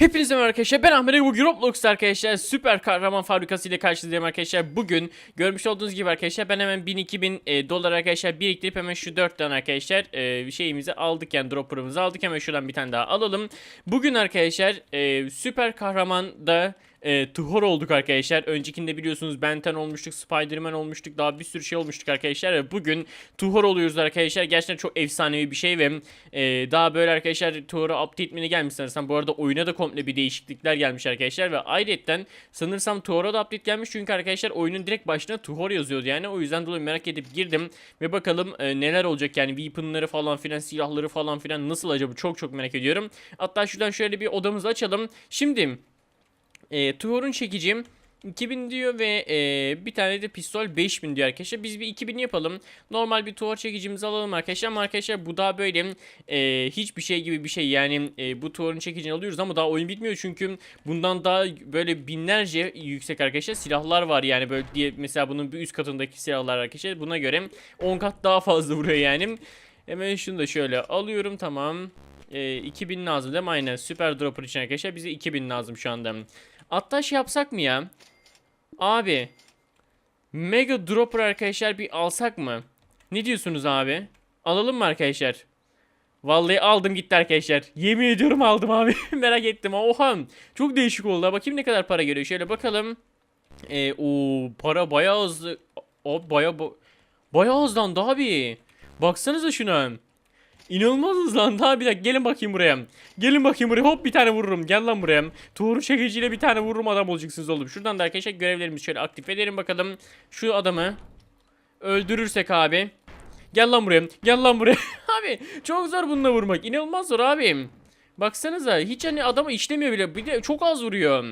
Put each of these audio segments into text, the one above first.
Hepinize merhaba arkadaşlar ben Ahmet bugün Roblox arkadaşlar süper kahraman fabrikası ile karşınızdayım arkadaşlar. Bugün görmüş olduğunuz gibi arkadaşlar ben hemen 1000-2000 e, dolar arkadaşlar biriktirip hemen şu 4 tane arkadaşlar e, şeyimizi aldık yani dropper'ımızı aldık. Hemen şuradan bir tane daha alalım. Bugün arkadaşlar e, süper kahraman da e, Tuhor olduk arkadaşlar. Öncekinde biliyorsunuz Benten olmuştuk, Spider-Man olmuştuk, daha bir sürü şey olmuştuk arkadaşlar. Ve bugün Tuhor oluyoruz arkadaşlar. Gerçekten çok efsanevi bir şey ve e, daha böyle arkadaşlar Tuhor'a update etmeni gelmiş sanırsam. Bu arada oyuna da komple bir değişiklikler gelmiş arkadaşlar. Ve ayrıca sanırsam Tuhor'a da update gelmiş. Çünkü arkadaşlar oyunun direkt başına Tuhor yazıyordu yani. O yüzden dolayı merak edip girdim. Ve bakalım e, neler olacak yani weaponları falan filan, silahları falan filan nasıl acaba çok çok merak ediyorum. Hatta şuradan şöyle bir odamızı açalım. Şimdi e, Tuhor'un çekicim 2000 diyor ve e, bir tane de pistol 5000 diyor arkadaşlar. Biz bir 2000 yapalım. Normal bir Tuhor çekicimizi alalım arkadaşlar. Ama arkadaşlar bu daha böyle e, hiçbir şey gibi bir şey. Yani e, bu Tuhor'un çekicini alıyoruz ama daha oyun bitmiyor. Çünkü bundan daha böyle binlerce yüksek arkadaşlar silahlar var. Yani böyle diye mesela bunun bir üst katındaki silahlar arkadaşlar. Buna göre 10 kat daha fazla vuruyor yani. Hemen şunu da şöyle alıyorum tamam. E, 2000 lazım değil mi? Aynen süper dropper için arkadaşlar bize 2000 lazım şu anda. Hatta yapsak mı ya? Abi. Mega Dropper arkadaşlar bir alsak mı? Ne diyorsunuz abi? Alalım mı arkadaşlar? Vallahi aldım gitti arkadaşlar. Yemin ediyorum aldım abi. Merak ettim. Oha. Çok değişik oldu. Bakayım ne kadar para geliyor. Şöyle bakalım. Ee, o para bayağı hızlı. O bayağı ba- bayağı hızlandı abi. Baksanıza şuna. İnanılmaz hızlandı abi. Bir dakika gelin bakayım buraya. Gelin bakayım buraya. Hop bir tane vururum. Gel lan buraya. Tuğrul çekiciyle bir tane vururum adam olacaksınız oğlum. Şuradan da arkadaşlar görevlerimizi şöyle aktif edelim bakalım. Şu adamı öldürürsek abi. Gel lan buraya. Gel lan buraya. abi çok zor bununla vurmak. İnanılmaz zor abi. Baksanıza hiç hani adama işlemiyor bile. Bir de çok az vuruyor.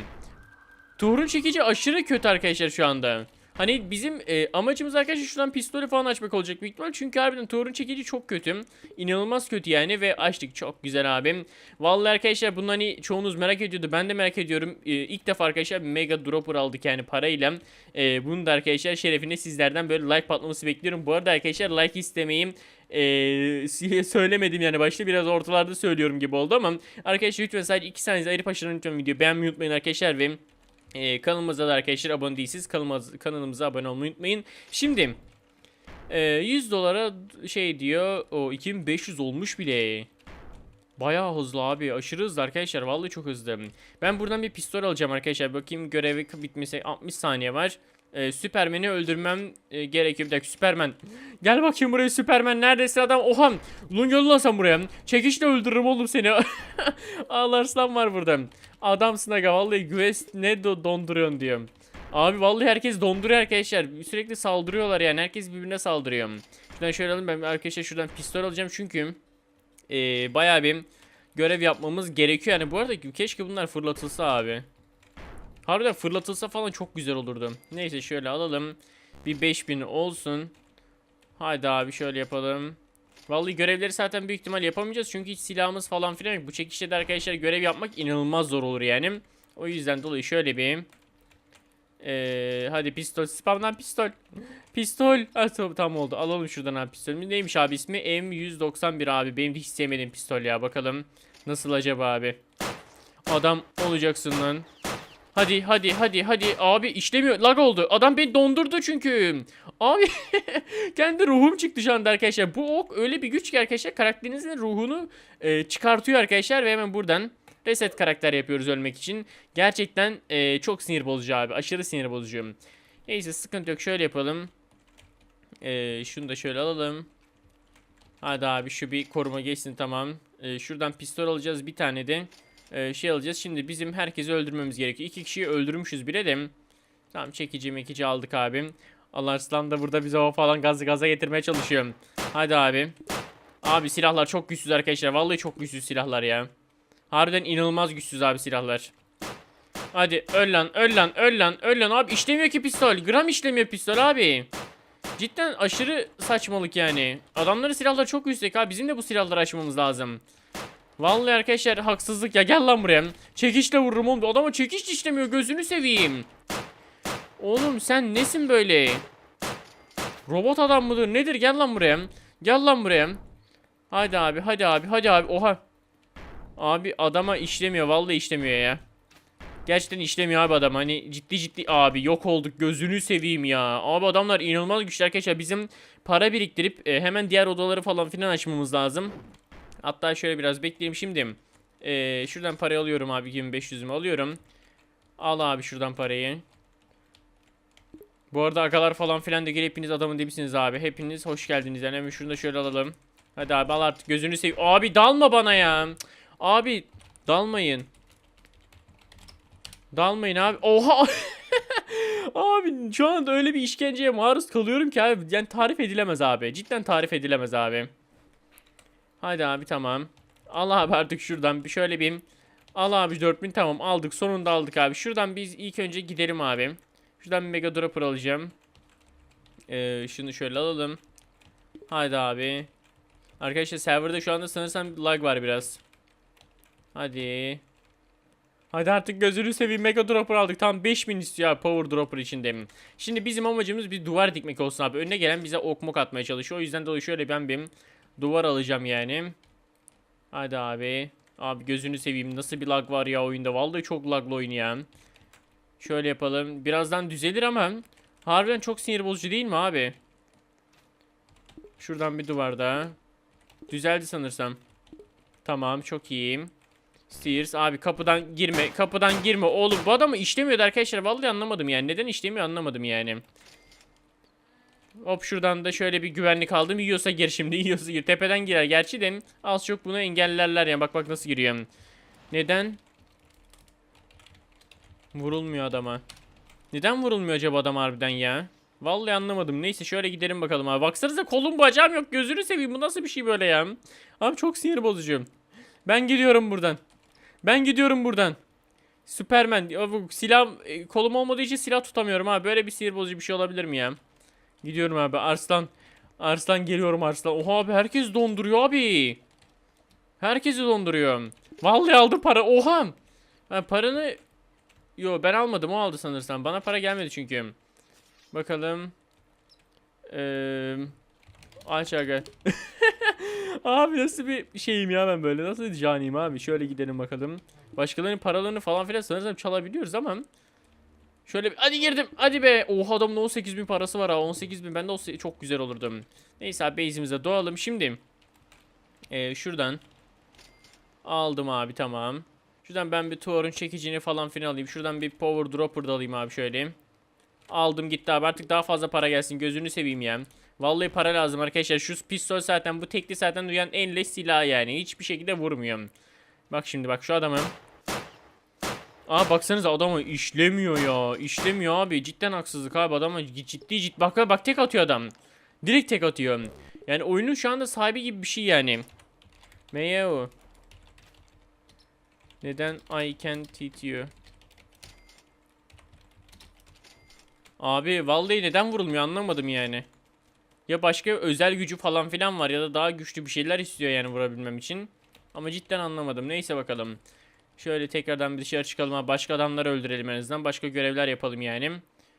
Tuğrul çekici aşırı kötü arkadaşlar şu anda. Hani bizim e, amacımız arkadaşlar şuradan pistolü falan açmak olacak büyük ihtimal. Çünkü harbiden Thor'un çekici çok kötü. İnanılmaz kötü yani ve açtık çok güzel abim. Vallahi arkadaşlar bunu hani çoğunuz merak ediyordu. Ben de merak ediyorum. E, ilk defa arkadaşlar Mega Dropper aldık yani parayla. E, bunu da arkadaşlar şerefine sizlerden böyle like patlaması bekliyorum. Bu arada arkadaşlar like istemeyim ee, söylemedim yani başta biraz ortalarda söylüyorum gibi oldu ama arkadaşlar lütfen sadece 2 saniye ayırıp aşağıdan lütfen videoyu beğenmeyi unutmayın arkadaşlar ve ee, kanalımıza da arkadaşlar abone değilsiniz. Kanalımıza, kanalımıza abone olmayı unutmayın. Şimdi e, 100 dolara şey diyor. O 2500 olmuş bile. Bayağı hızlı abi. Aşırı hızlı arkadaşlar. Vallahi çok hızlı. Ben buradan bir pistol alacağım arkadaşlar. Bakayım görevi bitmesi 60 saniye var. Ee, Süpermen'i öldürmem e, gerekiyor. Bir dakika Süpermen. Gel bakayım buraya Süpermen. Neredesin adam? Oha. Ulan gel lan sen buraya. Çekişle öldürürüm oğlum seni. Ağlarslan var burada. Adamsın aga vallahi güves ne do donduruyorsun diyorum. Abi vallahi herkes donduruyor arkadaşlar. Sürekli saldırıyorlar yani. Herkes birbirine saldırıyor. Şuradan şöyle alayım ben arkadaşlar şuradan pistol alacağım çünkü e, bayağı bir görev yapmamız gerekiyor. Yani bu arada keşke bunlar fırlatılsa abi. Harbiden fırlatılsa falan çok güzel olurdu. Neyse şöyle alalım. Bir 5000 olsun. Haydi abi şöyle yapalım. Vallahi görevleri zaten büyük ihtimal yapamayacağız. Çünkü hiç silahımız falan filan yok. Bu çekişte de arkadaşlar görev yapmak inanılmaz zor olur yani. O yüzden dolayı şöyle bir... Ee, hadi pistol. Spamdan pistol. Pistol. Tamam, tamam oldu. Alalım şuradan abi pistolümüz. Neymiş abi ismi? M191 abi. Benim de hiç sevmediğim pistol ya. Bakalım. Nasıl acaba abi? Adam olacaksın lan. Hadi hadi hadi hadi. Abi işlemiyor. Lag oldu. Adam beni dondurdu çünkü. Abi kendi ruhum çıktı şu anda arkadaşlar. Bu ok öyle bir güç ki arkadaşlar karakterinizin ruhunu e, çıkartıyor arkadaşlar ve hemen buradan reset karakter yapıyoruz ölmek için. Gerçekten e, çok sinir bozucu abi. Aşırı sinir bozucu. Neyse sıkıntı yok. Şöyle yapalım. E, şunu da şöyle alalım. Hadi abi şu bir koruma geçsin tamam. E, şuradan pistol alacağız bir tane de e, şey alacağız. Şimdi bizim herkesi öldürmemiz gerekiyor. İki kişiyi öldürmüşüz bile de. Tamam çekici mekici aldık abim. Allah Arslan da burada bize o falan gazı gaza getirmeye çalışıyor. Hadi abi. Abi silahlar çok güçsüz arkadaşlar. Vallahi çok güçsüz silahlar ya. Harbiden inanılmaz güçsüz abi silahlar. Hadi öl lan öl lan öl lan öl lan abi işlemiyor ki pistol. Gram işlemiyor pistol abi. Cidden aşırı saçmalık yani. Adamların silahları çok yüksek abi. Bizim de bu silahları açmamız lazım. Vallahi arkadaşlar haksızlık ya gel lan buraya. Çekişle vururum oğlum. Adama çekiş işlemiyor gözünü seveyim. Oğlum sen nesin böyle? Robot adam mıdır nedir gel lan buraya. Gel lan buraya. Hadi abi hadi abi hadi abi oha. Abi adama işlemiyor. Vallahi işlemiyor ya. Gerçekten işlemiyor abi adam. Hani ciddi ciddi abi yok olduk. Gözünü seveyim ya. Abi adamlar inanılmaz güçlü arkadaşlar. Bizim para biriktirip e, hemen diğer odaları falan filan açmamız lazım. Hatta şöyle biraz bekleyelim şimdi. E, şuradan parayı alıyorum abi. 2500'ümü alıyorum. Al abi şuradan parayı. Bu arada agalar falan filan da gelip hepiniz adamın dibisiniz abi. Hepiniz hoş geldiniz. Yani hemen şunu da şöyle alalım. Hadi abi al artık gözünü seveyim. Abi dalma bana ya. Abi dalmayın. Dalmayın abi. Oha. abi şu anda öyle bir işkenceye maruz kalıyorum ki abi. Yani tarif edilemez abi. Cidden tarif edilemez abi. Hadi abi tamam. Al abi artık şuradan bir şöyle bir. Al abi 4000 tamam aldık. Sonunda aldık abi. Şuradan biz ilk önce gidelim abi. Şuradan bir mega dropper alacağım. Ee, şunu şöyle alalım. Haydi abi. Arkadaşlar serverda şu anda sanırsam lag var biraz. Hadi. Hadi artık gözünü seveyim mega dropper aldık. Tam 5000 istiyor abi power dropper içinde. Şimdi bizim amacımız bir duvar dikmek olsun abi. Önüne gelen bize ok mok atmaya çalışıyor. O yüzden dolayı şöyle ben bir duvar alacağım yani. Hadi abi. Abi gözünü seveyim. Nasıl bir lag var ya oyunda. Vallahi çok laglı oyun ya. Şöyle yapalım. Birazdan düzelir ama harbiden çok sinir bozucu değil mi abi? Şuradan bir duvar daha. Düzeldi sanırsam. Tamam çok iyiyim. Steers abi kapıdan girme kapıdan girme oğlum bu adamı işlemiyordu arkadaşlar vallahi anlamadım yani neden işlemiyor anlamadım yani. Hop şuradan da şöyle bir güvenlik aldım yiyorsa gir şimdi yiyorsa gir tepeden girer gerçi de az çok bunu engellerler yani bak bak nasıl giriyor. Neden? Vurulmuyor adama. Neden vurulmuyor acaba adam harbiden ya? Vallahi anlamadım. Neyse şöyle gidelim bakalım abi. Baksanıza kolum bacağım yok. Gözünü seveyim. Bu nasıl bir şey böyle ya? Abi çok sinir bozucu. Ben gidiyorum buradan. Ben gidiyorum buradan. Süpermen. Silah e, kolum olmadığı için silah tutamıyorum abi. Böyle bir sinir bozucu bir şey olabilir mi ya? Gidiyorum abi. Arslan. Arslan geliyorum Arslan. Oha abi herkes donduruyor abi. Herkesi donduruyor. Vallahi aldım para. Oha. Ha, paranı Yo ben almadım o aldı sanırsam. Bana para gelmedi çünkü. Bakalım. Ee, aç abi nasıl bir şeyim ya ben böyle. Nasıl caniyim abi. Şöyle gidelim bakalım. Başkalarının paralarını falan filan sanırsam çalabiliyoruz ama. Şöyle bir, hadi girdim. Hadi be. Oha adamın 18 bin parası var ha. 18 bin. Ben de olsa çok güzel olurdu. Neyse abi base'imize doğalım. Şimdi. ee, şuradan. Aldım abi tamam. Şuradan ben bir Thor'un çekicini falan filan alayım. Şuradan bir power dropper da alayım abi şöyle. Aldım gitti abi artık daha fazla para gelsin gözünü seveyim ya. Vallahi para lazım arkadaşlar. Şu pistol zaten bu tekli zaten duyan en leş silah yani. Hiçbir şekilde vurmuyor. Bak şimdi bak şu adamı. Aa baksanıza adamı işlemiyor ya. İşlemiyor abi. Cidden haksızlık abi adama ciddi ciddi. Bak bak tek atıyor adam. Direkt tek atıyor. Yani oyunun şu anda sahibi gibi bir şey yani. Meyo. Neden I can teach you? Abi vallahi neden vurulmuyor anlamadım yani. Ya başka özel gücü falan filan var ya da daha güçlü bir şeyler istiyor yani vurabilmem için. Ama cidden anlamadım. Neyse bakalım. Şöyle tekrardan bir dışarı çıkalım abi. Başka adamları öldürelim en azından. Başka görevler yapalım yani.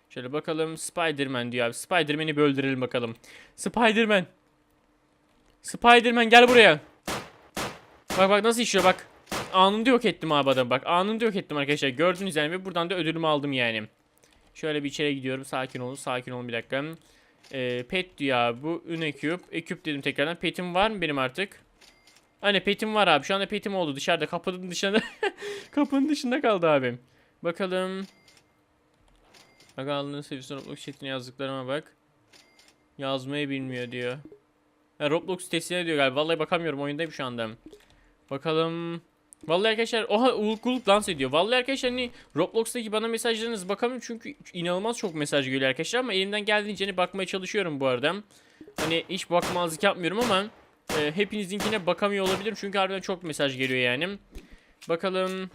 Şöyle bakalım. Spiderman diyor abi. Spiderman'i bir öldürelim bakalım. Spiderman. Spiderman gel buraya. Bak bak nasıl işiyor bak. Anında yok ettim abi adamı bak. Anında yok ettim arkadaşlar. Gördünüz yani ve buradan da ödülümü aldım yani. Şöyle bir içeri gidiyorum. Sakin olun. Sakin olun bir dakika. Ee, pet diyor abi bu. Üneküp. Eküp dedim tekrardan. Petim var mı benim artık? Hani petim var abi. Şu anda petim oldu. Dışarıda kapının dışında. kapının dışında kaldı abim. Bakalım. Bakalım seviyesine Roblox chatine yazdıklarıma bak. Yazmayı bilmiyor diyor. Ha, Roblox sitesine diyor galiba. Vallahi bakamıyorum. Oyundayım şu anda. Bakalım. Vallahi arkadaşlar oha uluk uluk dans ediyor. Vallahi arkadaşlar hani Roblox'taki bana mesajlarınız bakamıyorum çünkü inanılmaz çok mesaj geliyor arkadaşlar ama elimden geldiğince hani bakmaya çalışıyorum bu arada. Hani hiç bakmazlık yapmıyorum ama e, hepinizinkine bakamıyor olabilirim çünkü harbiden çok mesaj geliyor yani. Bakalım.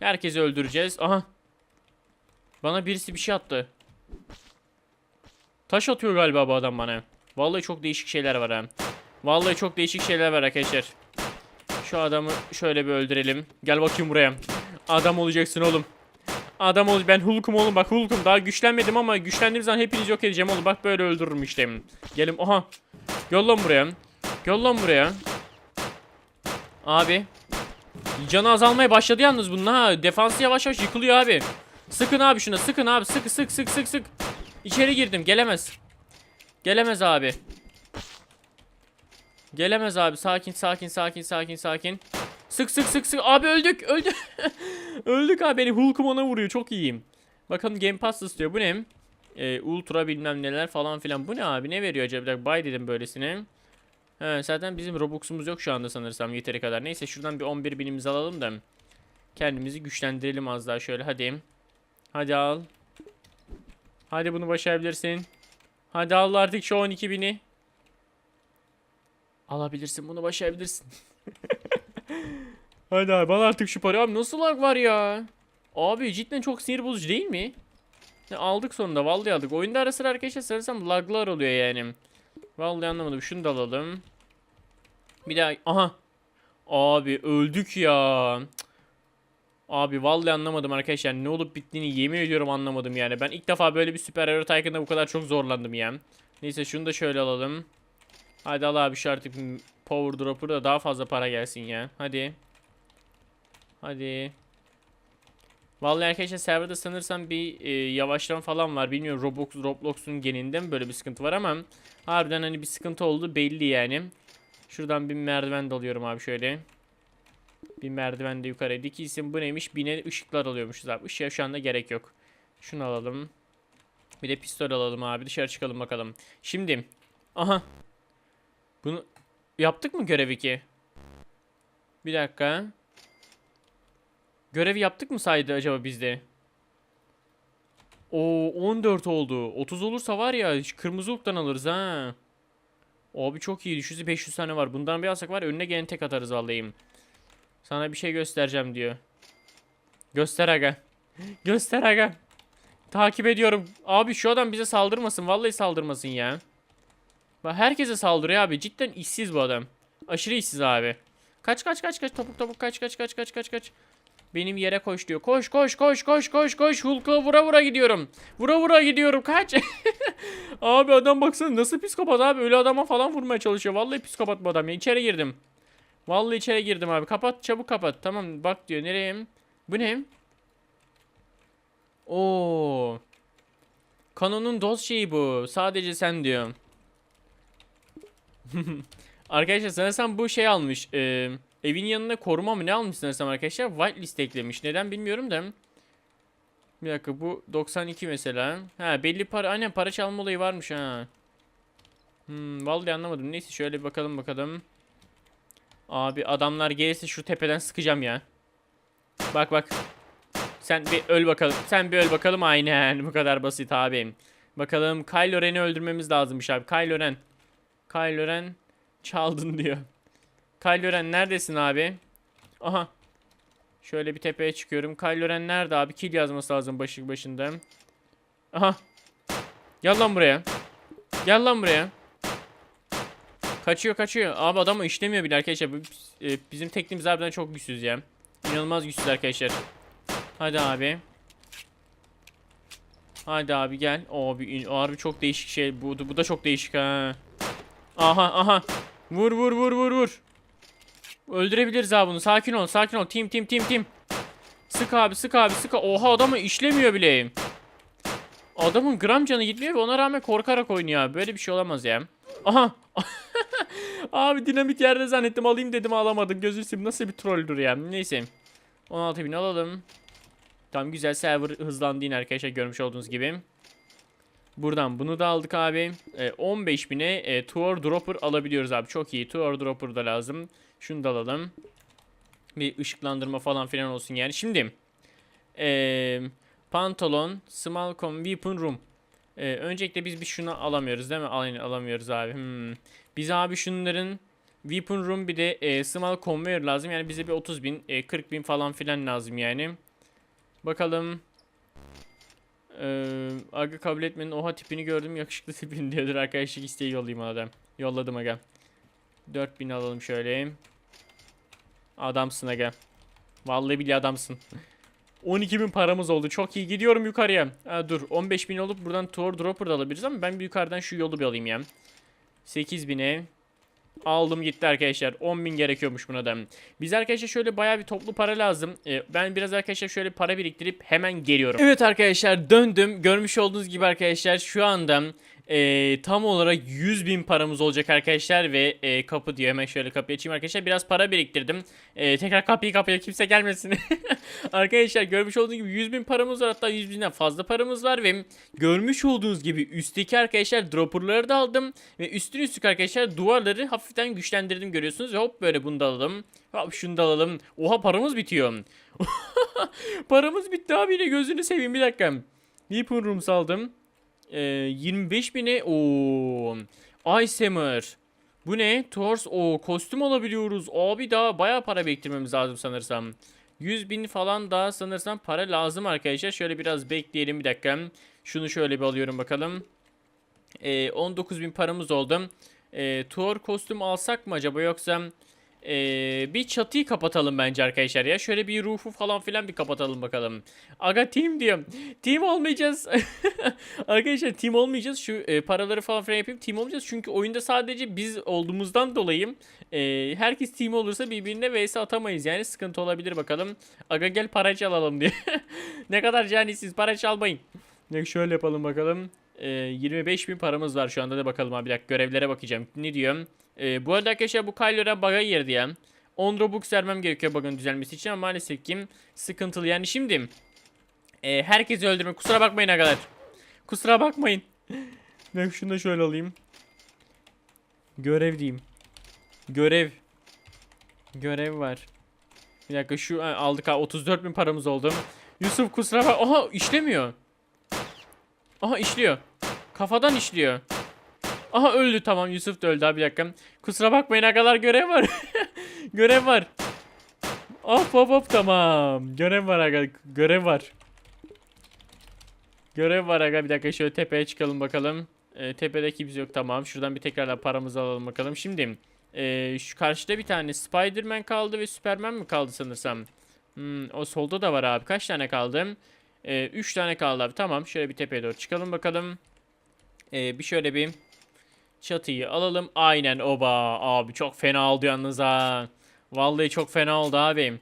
Herkesi öldüreceğiz. Aha. Bana birisi bir şey attı. Taş atıyor galiba bu adam bana. Vallahi çok değişik şeyler var ha. Vallahi çok değişik şeyler var arkadaşlar. Şu adamı şöyle bir öldürelim. Gel bakayım buraya. Adam olacaksın oğlum. Adam ol. Ben Hulk'um oğlum bak Hulk'um. Daha güçlenmedim ama güçlendiğim zaman hepinizi yok edeceğim oğlum. Bak böyle öldürürüm işte. Gelin. Oha. Gel lan buraya. Gel lan buraya. Abi. Canı azalmaya başladı yalnız bunun ha. Defansı yavaş yavaş yıkılıyor abi. Sıkın abi şuna sıkın abi sık sık sık sık sık. İçeri girdim gelemez. Gelemez abi. Gelemez abi sakin sakin sakin sakin sakin. Sık sık sık sık abi öldük öldük. öldük abi beni Hulk'um ona vuruyor çok iyiyim. Bakalım Game Pass istiyor bu ne? Ee, ultra bilmem neler falan filan. Bu ne abi ne veriyor acaba? Buy dedim böylesine. He, zaten bizim Robux'umuz yok şu anda sanırsam yeteri kadar. Neyse şuradan bir 11 binimizi alalım da. Kendimizi güçlendirelim az daha şöyle hadi. Hadi al. Hadi bunu başarabilirsin. Hadi al artık şu 12 bini. Alabilirsin bunu başarabilirsin. Hadi abi al artık şu parayı. Abi nasıl lag var ya? Abi cidden çok sinir bozucu değil mi? Ya aldık sonunda vallahi aldık. Oyunda ara sıra arkadaşlar sanırsam laglar oluyor yani. Vallahi anlamadım. Şunu da alalım. Bir daha aha. Abi öldük ya. Abi vallahi anlamadım arkadaşlar. Ne olup bittiğini yemin ediyorum anlamadım yani. Ben ilk defa böyle bir Super Hero Tycoon'da bu kadar çok zorlandım ya. Neyse şunu da şöyle alalım. Hadi al abi şu artık Power Dropper da daha fazla para gelsin ya. Hadi. Hadi. Vallahi arkadaşlar serverda sanırsam bir e, yavaşlama falan var. Bilmiyorum Roblox, Roblox'un geninde mi böyle bir sıkıntı var ama harbiden hani bir sıkıntı oldu belli yani. Şuradan bir merdiven de alıyorum abi şöyle. Bir merdiven de yukarıya dikilsin. Bu neymiş? Bine ışıklar alıyormuşuz abi. Işığa şu anda gerek yok. Şunu alalım. Bir de pistol alalım abi. Dışarı çıkalım bakalım. Şimdi. Aha. Bunu yaptık mı görev 2? Bir dakika. Görevi yaptık mı saydı acaba bizde? O 14 oldu. 30 olursa var ya kırmızı ulktan alırız ha. Abi çok iyi. Düşüzü 500 tane var. Bundan bir alsak var önüne gene tek atarız vallahi. Sana bir şey göstereceğim diyor. Göster aga. Göster aga. Takip ediyorum. Abi şu adam bize saldırmasın. Vallahi saldırmasın ya. Bak herkese saldırıyor abi. Cidden işsiz bu adam. Aşırı işsiz abi. Kaç kaç kaç kaç topuk topuk kaç kaç kaç kaç kaç kaç. Benim yere koş diyor. Koş koş koş koş koş koş. Hulk'a vura vura gidiyorum. Vura vura gidiyorum. Kaç. abi adam baksana nasıl psikopat abi. Öyle adama falan vurmaya çalışıyor. Vallahi psikopat bu adam ya. İçeri girdim. Vallahi içeri girdim abi. Kapat çabuk kapat. Tamam bak diyor. Nereye? Bu ne? Oo. Kanonun doz şeyi bu. Sadece sen diyor. Arkadaşlar sanırsam bu şey almış. Ee, evin yanına koruma mı ne almış sanırsam arkadaşlar. Whitelist eklemiş. Neden bilmiyorum da. Bir dakika bu 92 mesela. Ha belli para. Aynen para çalma olayı varmış ha. Hmm, vallahi anlamadım. Neyse şöyle bir bakalım bakalım. Abi adamlar gelirse şu tepeden sıkacağım ya. Bak bak. Sen bir öl bakalım. Sen bir öl bakalım. Aynen bu kadar basit abi. Bakalım Kylo Ren'i öldürmemiz lazımmış abi. Kylo Ren. Kylo Ren çaldın diyor. Kylo Ren neredesin abi? Aha. Şöyle bir tepeye çıkıyorum. Kylo Ren nerede abi? Kill yazması lazım başı başında. Aha. Gel lan buraya. Gel lan buraya. Kaçıyor kaçıyor. Abi adamı işlemiyor bile arkadaşlar. E, bizim tekniğimiz harbiden çok güçsüz ya. İnanılmaz güçsüz arkadaşlar. Hadi abi. Hadi abi gel. Abi harbi çok değişik şey. Bu, bu da çok değişik ha. Aha aha. Vur vur vur vur vur. Öldürebiliriz abi bunu. Sakin ol sakin ol. Tim tim tim tim. Sık abi sık abi sık. Oha adamı işlemiyor bile. Adamın gram canı gitmiyor ve ona rağmen korkarak oynuyor abi. Böyle bir şey olamaz ya. Aha. abi dinamit yerde zannettim alayım dedim alamadım. Gözü sim nasıl bir trolldür ya. Neyse. 16.000 alalım. Tamam güzel server hızlandı yine arkadaşlar görmüş olduğunuz gibi. Buradan bunu da aldık abi. E, 15.000'e e, Tour Dropper alabiliyoruz abi. Çok iyi. Tour Dropper da lazım. Şunu da alalım. Bir ışıklandırma falan filan olsun yani. Şimdi e, pantolon, small com, weapon room. E, öncelikle biz bir şunu alamıyoruz değil mi? Al, alamıyoruz abi. Hmm. Biz abi şunların weapon room bir de e, small conveyor lazım. Yani bize bir 30 bin, e, 40 bin falan filan lazım yani. Bakalım. Ee, aga kabul etmenin oha tipini gördüm yakışıklı tipini diyordur arkadaşlık isteği yollayayım adam. Yolladım aga. 4000 alalım şöyle. Adamsın aga. Vallahi bile adamsın. 12.000 paramız oldu. Çok iyi. Gidiyorum yukarıya. Ha, dur. 15.000 olup buradan tour dropper da alabiliriz ama ben bir yukarıdan şu yolu bir alayım ya. 8.000'e. Aldım gitti arkadaşlar. 10.000 gerekiyormuş buna da. Biz arkadaşlar şöyle bayağı bir toplu para lazım. Ee, ben biraz arkadaşlar şöyle para biriktirip hemen geliyorum. Evet arkadaşlar döndüm. Görmüş olduğunuz gibi arkadaşlar şu anda e, tam olarak 100 bin paramız olacak arkadaşlar ve e, kapı diyor. Hemen şöyle kapıyı açayım arkadaşlar. Biraz para biriktirdim. E, tekrar kapıyı kapıya kimse gelmesin. Arkadaşlar görmüş olduğunuz gibi 100 bin paramız var. Hatta 100 binden fazla paramız var ve görmüş olduğunuz gibi üstteki arkadaşlar dropperları da aldım. Ve üstün üstlük arkadaşlar duvarları hafiften güçlendirdim görüyorsunuz ve hop böyle bunu da alalım. Hop şunu da alalım. Oha paramız bitiyor. Paramız bitti abi yine gözünü seveyim bir dakika. Weapon Rooms aldım ee, 25 bine o Ice Hammer. Bu ne? Tors o kostüm alabiliyoruz. Abi daha bayağı para biriktirmemiz lazım sanırsam. 100 bin falan daha sanırsam para lazım arkadaşlar. Şöyle biraz bekleyelim bir dakika. Şunu şöyle bir alıyorum bakalım. Ee, 19 bin paramız oldu. Ee, Tuor kostüm alsak mı acaba yoksa ee, bir çatıyı kapatalım bence arkadaşlar ya. Şöyle bir rufu falan filan bir kapatalım bakalım. Aga team diyorum. Team olmayacağız. arkadaşlar team olmayacağız. Şu e, paraları falan filan yapayım. Team olmayacağız. Çünkü oyunda sadece biz olduğumuzdan dolayı e, herkes team olursa birbirine vs atamayız. Yani sıkıntı olabilir bakalım. Aga gel para çalalım diye. ne kadar canisiz para çalmayın. Şöyle yapalım bakalım. E, 25 bin paramız var şu anda da bakalım abi. Bir dakika görevlere bakacağım. Ne diyorum? Ee, bu arada arkadaşlar bu Kylo Ren bug'a girdi ya. 10 Robux vermem gerekiyor bug'ın düzelmesi için ama maalesef ki sıkıntılı. Yani şimdi e, herkesi öldürme. Kusura bakmayın arkadaşlar. Kusura bakmayın. Ben şunu da şöyle alayım. Görev diyeyim. Görev. Görev var. Bir dakika şu aldık ha 34 bin paramız oldu. Yusuf kusura bak. Aha işlemiyor. Aha işliyor. Kafadan işliyor. Aha öldü tamam Yusuf da öldü abi bir dakika. Kusura bakmayın kadar görev var. görev var. Hop hop hop tamam. Görev var aga görev var. Görev var aga bir dakika şöyle tepeye çıkalım bakalım. Ee, tepede kimse yok tamam. Şuradan bir tekrardan paramızı alalım bakalım. Şimdi ee, şu karşıda bir tane Spider-Man kaldı ve Superman mi kaldı sanırsam. Hmm, o solda da var abi. Kaç tane kaldı? 3 ee, üç tane kaldı abi. Tamam şöyle bir tepeye doğru çıkalım bakalım. Ee, bir şöyle bir Çatıyı alalım. Aynen oba. Abi çok fena oldu yalnız ha. Vallahi çok fena oldu abi.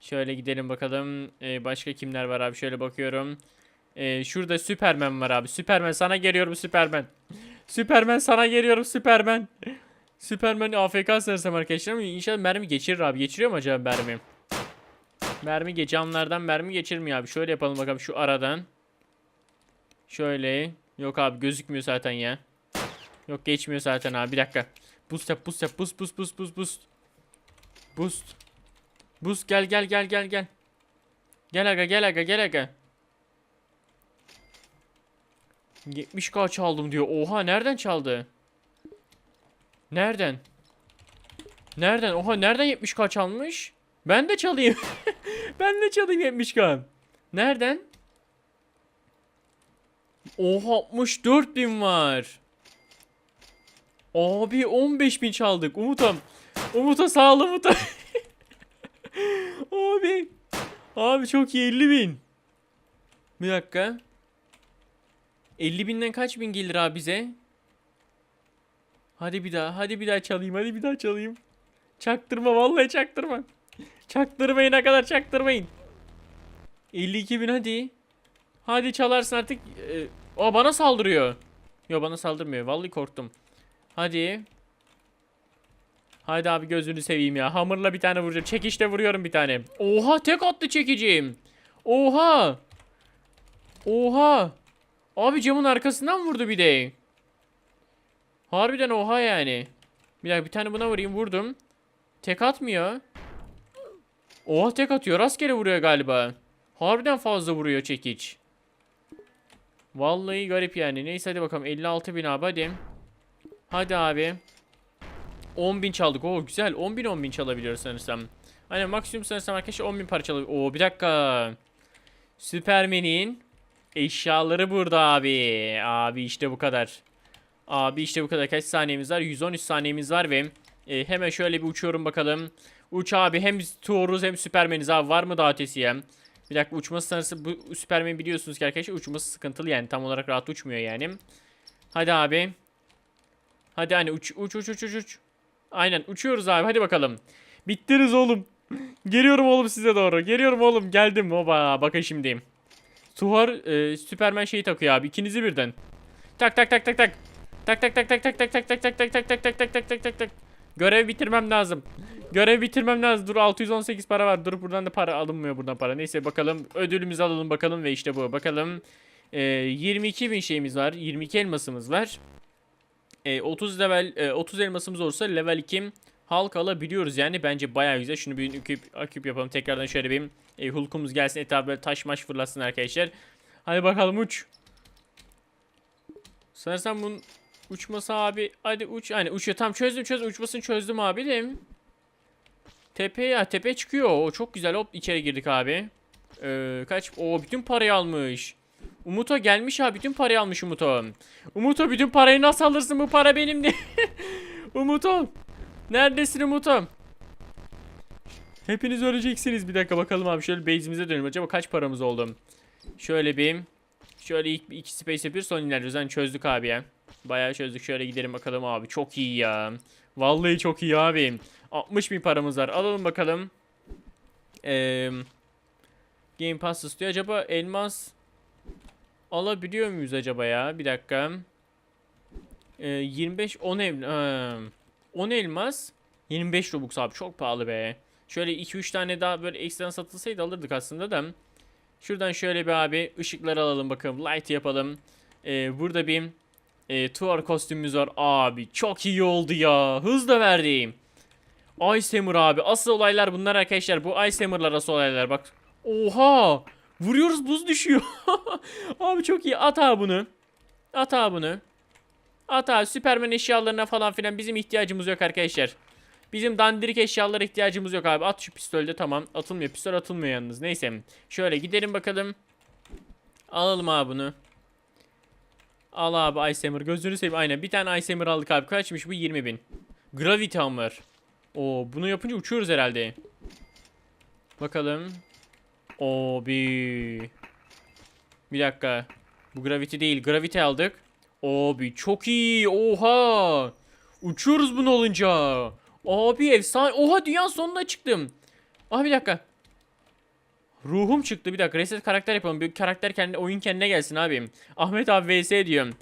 Şöyle gidelim bakalım. Ee, başka kimler var abi? Şöyle bakıyorum. Ee, şurada Süpermen var abi. Süpermen sana geliyorum Süpermen. Süpermen sana geliyorum Süpermen. Süpermen AFK sanırsam arkadaşlar inşallah mermi geçirir abi. Geçiriyor mu acaba mermi? Mermi geç camlardan mermi geçirmiyor abi. Şöyle yapalım bakalım şu aradan. Şöyle. Yok abi gözükmüyor zaten ya. Yok geçmiyor zaten abi bir dakika. Boost yap boost yap boost boost boost boost boost. Boost. Boost gel gel gel gel gel. Gel aga gel aga gel aga. 70k çaldım diyor. Oha nereden çaldı? Nereden? Nereden? Oha nereden 70k çalmış? Ben de çalayım. ben de çalayım 70k. Nereden? Oha 64 bin var. Abi 15 bin çaldık. Umut'um. Umut'a sağ ol Umut'a. Abi. Abi çok iyi 50 bin. Bir dakika. 50 binden kaç bin gelir abi bize? Hadi bir daha. Hadi bir daha çalayım. Hadi bir daha çalayım. Çaktırma vallahi çaktırma. Çaktırmayın ne kadar çaktırmayın. 52 bin hadi. Hadi çalarsın artık. Ee, o bana saldırıyor. Yo bana saldırmıyor. Vallahi korktum. Hadi. Hadi abi gözünü seveyim ya. Hamurla bir tane vuracağım. Çekişle vuruyorum bir tane. Oha tek attı çekicim. Oha. Oha. Abi camın arkasından vurdu bir de. Harbiden oha yani. Bir dakika bir tane buna vurayım. Vurdum. Tek atmıyor. Oha tek atıyor. Rastgele vuruyor galiba. Harbiden fazla vuruyor çekiç. Vallahi garip yani. Neyse hadi bakalım. 56 bin abi hadi. Hadi abi. 10.000 çaldık. Oo güzel. 10.000 10.000 çalabiliyoruz sanırsam. Hani maksimum sanırsam arkadaşlar 10.000 para çalabiliyor. Oo bir dakika. Süpermen'in eşyaları burada abi. Abi işte bu kadar. Abi işte bu kadar. Kaç saniyemiz var? 113 saniyemiz var ve e, hemen şöyle bir uçuyorum bakalım. Uç abi hem Thor'uz hem Süpermen'iz abi. Var mı daha ötesi ya? Bir dakika uçması sanırsam bu Süpermen biliyorsunuz ki arkadaşlar uçması sıkıntılı yani. Tam olarak rahat uçmuyor yani. Hadi abi. Hadi hani uç uç uç uç uç uç. Aynen uçuyoruz abi hadi bakalım. Bittiniz oğlum. Geliyorum oğlum size doğru. Geliyorum oğlum geldim. Hoba bakın şimdi. Tuhar e, Süpermen şeyi takıyor abi ikinizi birden. Tak tak tak tak. Tak tak tak tak tak tak tak tak tak tak tak tak tak tak tak tak tak tak. Görev bitirmem lazım. Görev bitirmem lazım. Dur 618 para var. Dur buradan da para alınmıyor buradan para. Neyse bakalım ödülümüzü alalım bakalım ve işte bu. Bakalım. E, 22 bin şeyimiz var. 22 elmasımız var. E, 30 level e, 30 elmasımız olursa level 2 halk alabiliyoruz yani bence bayağı güzel. Şunu bir aküp, aküp yapalım. Tekrardan şöyle bir e, hulkumuz gelsin. Etrafı böyle taş maş fırlasın arkadaşlar. Hadi bakalım uç. Sanırsam bunun uçması abi. Hadi uç. Hani uçuyor. Tam çözdüm çözdüm. Uçmasını çözdüm abi. Tepe ya tepe çıkıyor. O çok güzel. Hop içeri girdik abi. Ee, kaç? O bütün parayı almış. Umut'a gelmiş ha bütün parayı almış Umut'o. Umut'o bütün parayı nasıl alırsın bu para benim de. Umut'o. Neredesin Umut'o? Hepiniz öleceksiniz. Bir dakika bakalım abi. Şöyle base'imize dönelim. Acaba kaç paramız oldu? Şöyle bir. Şöyle ilk iki space yapıyoruz sonra ilerliyoruz. Hani çözdük abi ya. Bayağı çözdük. Şöyle gidelim bakalım abi. Çok iyi ya. Vallahi çok iyi abi. 60 bin paramız var. Alalım bakalım. Eee... Game Pass istiyor. Acaba elmas alabiliyor muyuz acaba ya? Bir dakika. Ee, 25 10 el ha, 10 elmas 25 Robux abi çok pahalı be. Şöyle 2-3 tane daha böyle ekstra satılsaydı alırdık aslında da. Şuradan şöyle bir abi ışıkları alalım bakalım. Light yapalım. Ee, burada bir e, Tuar kostümümüz var. Abi çok iyi oldu ya. Hız da verdim. Ice Hammer abi. Asıl olaylar bunlar arkadaşlar. Bu Ice Hammer'lar asıl olaylar. Bak. Oha. Vuruyoruz buz düşüyor. abi çok iyi. At abi bunu. At abi bunu. At abi Süpermen eşyalarına falan filan bizim ihtiyacımız yok arkadaşlar. Bizim dandirik eşyalara ihtiyacımız yok abi. At şu pistolde tamam. Atılmıyor. Pistol atılmıyor yalnız. Neyse. Şöyle gidelim bakalım. Alalım abi bunu. Al abi Ice Hammer. Gözünü seveyim. Aynen. Bir tane Ice Hammer aldık abi. Kaçmış bu? 20 bin. Gravity Hammer. Oo, bunu yapınca uçuyoruz herhalde. Bakalım. O bir. Bir dakika. Bu gravity değil. Gravity aldık. Abi çok iyi. Oha. Uçuyoruz bunu olunca. Abi efsane. Oha dünya sonuna çıktım. Aha bir dakika. Ruhum çıktı bir dakika. Reset karakter yapalım. Bir karakter kendi oyun kendine gelsin abi. Ahmet abi vs diyorum.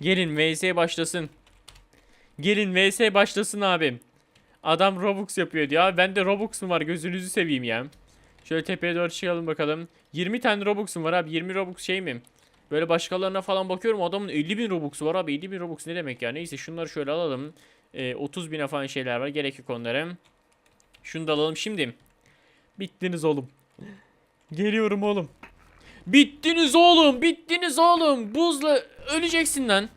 Gelin vs başlasın. Gelin vs başlasın abi. Adam Robux yapıyor diyor. Abi bende Robux var? Gözünüzü seveyim ya. Şöyle tepeye doğru çıkalım bakalım. 20 tane Robux'um var abi. 20 Robux şey mi? Böyle başkalarına falan bakıyorum. Adamın 50 bin Robux'u var abi. 50 bin Robux ne demek ya? Neyse şunları şöyle alalım. Ee, 30 bine falan şeyler var. Gerek yok onlara. Şunu da alalım. Şimdi. Bittiniz oğlum. Geliyorum oğlum. Bittiniz oğlum. Bittiniz oğlum. Buzla öleceksin lan.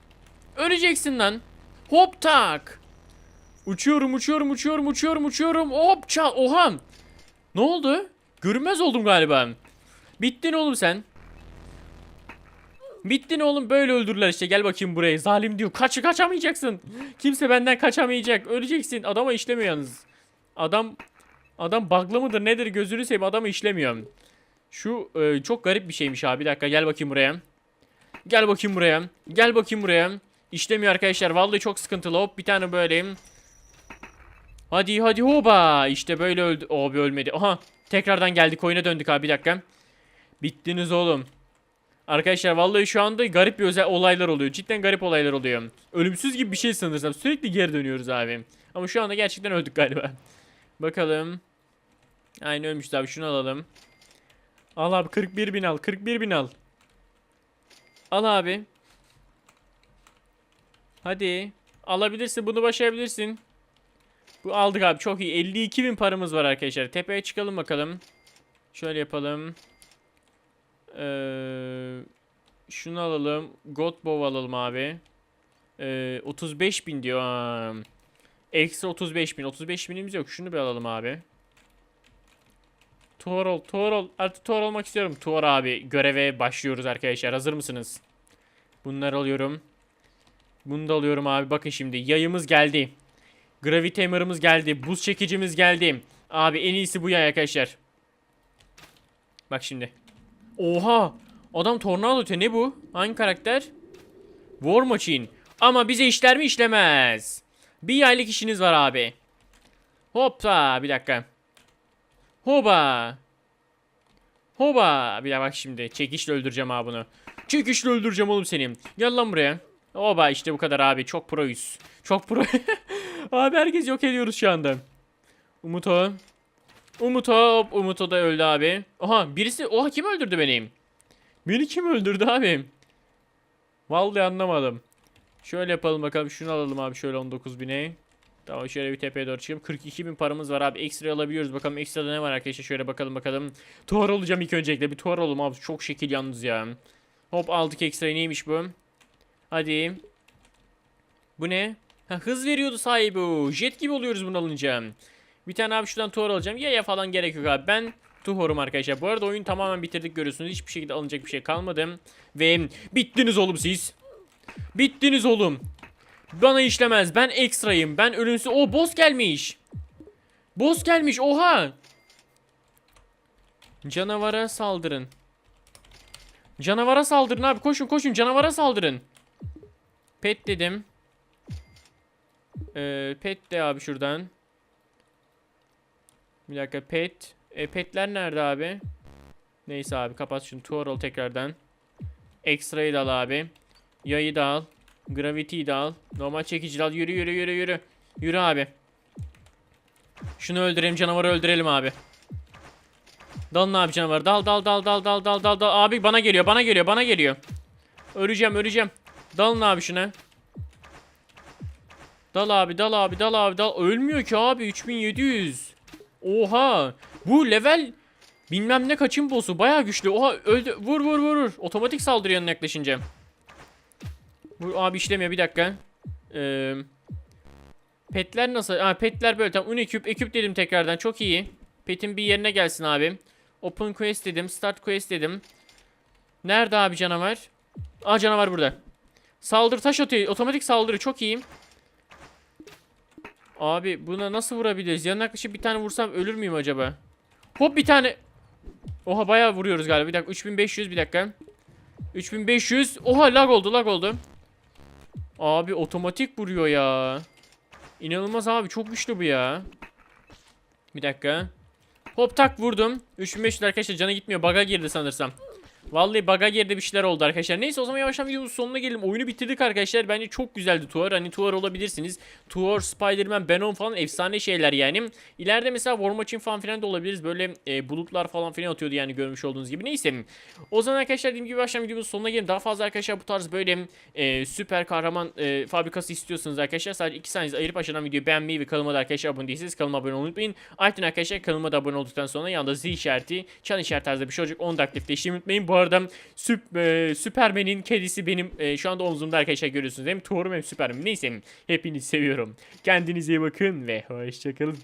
Öleceksin lan. Hop tak. Uçuyorum uçuyorum uçuyorum uçuyorum uçuyorum. Hop çal. Oha. Ne oldu? Görünmez oldum galiba. Bittin oğlum sen. Bittin oğlum böyle öldürürler işte gel bakayım buraya zalim diyor kaç kaçamayacaksın kimse benden kaçamayacak öleceksin adama işlemiyor adam adam bug'lı mıdır nedir gözünü seveyim adamı işlemiyor şu e, çok garip bir şeymiş abi bir dakika gel bakayım buraya gel bakayım buraya gel bakayım buraya işlemiyor arkadaşlar vallahi çok sıkıntılı hop bir tane böyle hadi hadi hoba işte böyle öldü abi ölmedi aha tekrardan geldik oyuna döndük abi bir dakika bittiniz oğlum Arkadaşlar vallahi şu anda garip bir özel olaylar oluyor. Cidden garip olaylar oluyor. Ölümsüz gibi bir şey sanırsam. Sürekli geri dönüyoruz abi. Ama şu anda gerçekten öldük galiba. Bakalım. Aynı ölmüşüz abi. Şunu alalım. Al abi 41 bin al. 41 bin al. Al abi. Hadi. Alabilirsin. Bunu başarabilirsin. Bu aldık abi. Çok iyi. 52 bin paramız var arkadaşlar. Tepeye çıkalım bakalım. Şöyle yapalım. Ee, şunu alalım. God Bow alalım abi. Ee, 35 bin diyor. Ekstra 35 bin. 35 binimiz yok. Şunu bir alalım abi. Tuvar ol. Tuvar ol. Artık tuvar olmak istiyorum. Tuvar abi. Göreve başlıyoruz arkadaşlar. Hazır mısınız? Bunları alıyorum. Bunu da alıyorum abi. Bakın şimdi. Yayımız geldi. Gravity Hammer'ımız geldi. Buz çekicimiz geldi. Abi en iyisi bu yay arkadaşlar. Bak şimdi. Oha! Adam tornado te ne bu? Hangi karakter? War Machine. Ama bize işler mi işlemez. Bir yaylık işiniz var abi. Hoppa bir dakika. Hoba. Hoba. Bir dakika bak şimdi. Çekişle öldüreceğim abi bunu. Çekişle öldüreceğim oğlum seni. Gel lan buraya. Hoba işte bu kadar abi. Çok proyuz. Çok pro. abi herkes yok ediyoruz şu anda. Umut o. Umut hop. Umut o da öldü abi. Aha birisi. Oha kim öldürdü beni? Beni kim öldürdü abi? Vallahi anlamadım. Şöyle yapalım bakalım. Şunu alalım abi şöyle 19 bine. Tamam şöyle bir tepeye doğru çıkayım. 42 bin paramız var abi. Ekstra alabiliyoruz. Bakalım ekstrada ne var arkadaşlar. Şöyle bakalım bakalım. Tuğar olacağım ilk öncelikle. Bir tuğar olalım abi. Çok şekil yalnız ya. Hop aldık ekstra. Neymiş bu? Hadi. Bu ne? Ha, hız veriyordu sahibi. Jet gibi oluyoruz bunu alınca. Bir tane abi şuradan tuğar alacağım. Ya ya falan gerek yok abi. Ben Tuhorum arkadaşlar. Bu arada oyun tamamen bitirdik görüyorsunuz. Hiçbir şekilde alınacak bir şey kalmadı. Ve bittiniz oğlum siz. Bittiniz oğlum. Bana işlemez. Ben ekstrayım. Ben ölümsüz. O boss gelmiş. Boss gelmiş. Oha. Canavara saldırın. Canavara saldırın abi. Koşun koşun. Canavara saldırın. Pet dedim. Ee, pet de abi şuradan. Bir dakika pet. E, petler nerede abi? Neyse abi kapat şunu. Tuarol tekrardan. Extra'yı da al abi. Yayı da al. Gravity'yi de al. Normal çekici al. Yürü yürü yürü yürü. Yürü abi. Şunu öldürelim canavarı öldürelim abi. Dalın abi canavarı. Dal dal dal dal dal dal dal dal. Abi bana geliyor bana geliyor bana geliyor. Öleceğim öleceğim. Dalın abi şuna. Dal abi dal abi dal abi dal. Ölmüyor ki abi 3700. Oha. Bu level bilmem ne kaçın boss'u baya güçlü. Oha öldü. Vur vur vur vur. Otomatik saldırı yanına yaklaşınca. Bu abi işlemiyor bir dakika. Ee, petler nasıl? Ha petler böyle tamam. Uniküp eküp dedim tekrardan. Çok iyi. Petin bir yerine gelsin abi. Open quest dedim. Start quest dedim. Nerede abi canavar? Aa canavar burada. Saldır taş atıyor. Otomatik saldırı çok iyi. Abi buna nasıl vurabiliriz? Yanına yaklaşıp bir tane vursam ölür müyüm acaba? Hop bir tane. Oha bayağı vuruyoruz galiba. Bir dakika 3500 bir dakika. 3500. Oha lag oldu lag oldu. Abi otomatik vuruyor ya. İnanılmaz abi çok güçlü bu ya. Bir dakika. Hop tak vurdum. 3500 arkadaşlar canı gitmiyor. Baga girdi sanırsam. Vallahi baga girdi bir şeyler oldu arkadaşlar. Neyse o zaman yavaştan videomuzun sonuna gelelim. Oyunu bitirdik arkadaşlar. Bence çok güzeldi Tuar. Hani Tuar olabilirsiniz. Tuar, Spider-Man, Venom falan efsane şeyler yani. İleride mesela War Machine falan filan da olabiliriz. Böyle e, bulutlar falan filan atıyordu yani görmüş olduğunuz gibi. Neyse. O zaman arkadaşlar dediğim gibi baştan videomuzun sonuna gelelim. Daha fazla arkadaşlar bu tarz böyle e, süper kahraman e, fabrikası istiyorsanız arkadaşlar sadece 2 saniyenizi ayırıp aşağıdan videoyu beğenmeyi ve kanalıma da arkadaşlar abone değilseniz kanalıma abone olmayı unutmayın. Ayrıca arkadaşlar kanalıma da abone olduktan sonra yanında zil işareti, çan işareti tarzında bir şey olacak. Onu da aktifleştirmeyi unutmayın. Bu arada süp, e, Süpermen'in kedisi benim e, şu anda omzumda arkadaşlar görüyorsunuz. Hem Thor'um hem Süpermen. Neyse hepinizi seviyorum. Kendinize iyi bakın ve hoşçakalın.